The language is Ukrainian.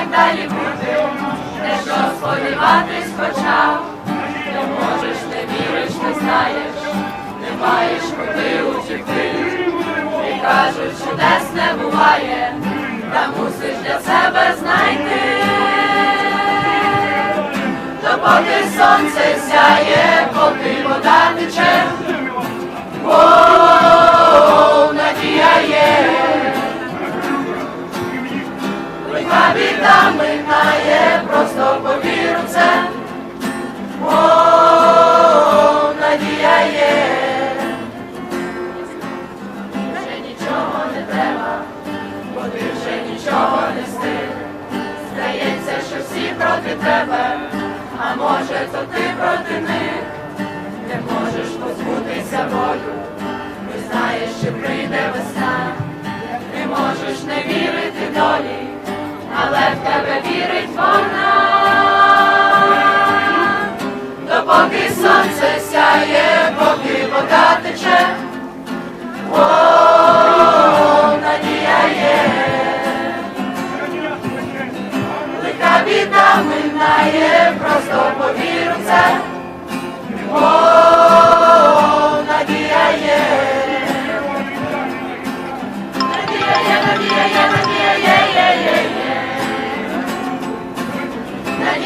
як далі бути, те, що сподіватись почав, не можеш, не віриш, не знаєш, не маєш куди утікти. І кажуть, чудес не буває, та мусиш для себе знайти. Допоки сонце сяє, поки біда минає, просто повір у це. О, надія є. Вже нічого не треба, бо ти вже нічого не встиг. Здається, що всі проти тебе, а може, то ти проти. Не тебе вірить вона. Допоки сонце сяє, поки вода тече, о, надія є. Лиха біда минає,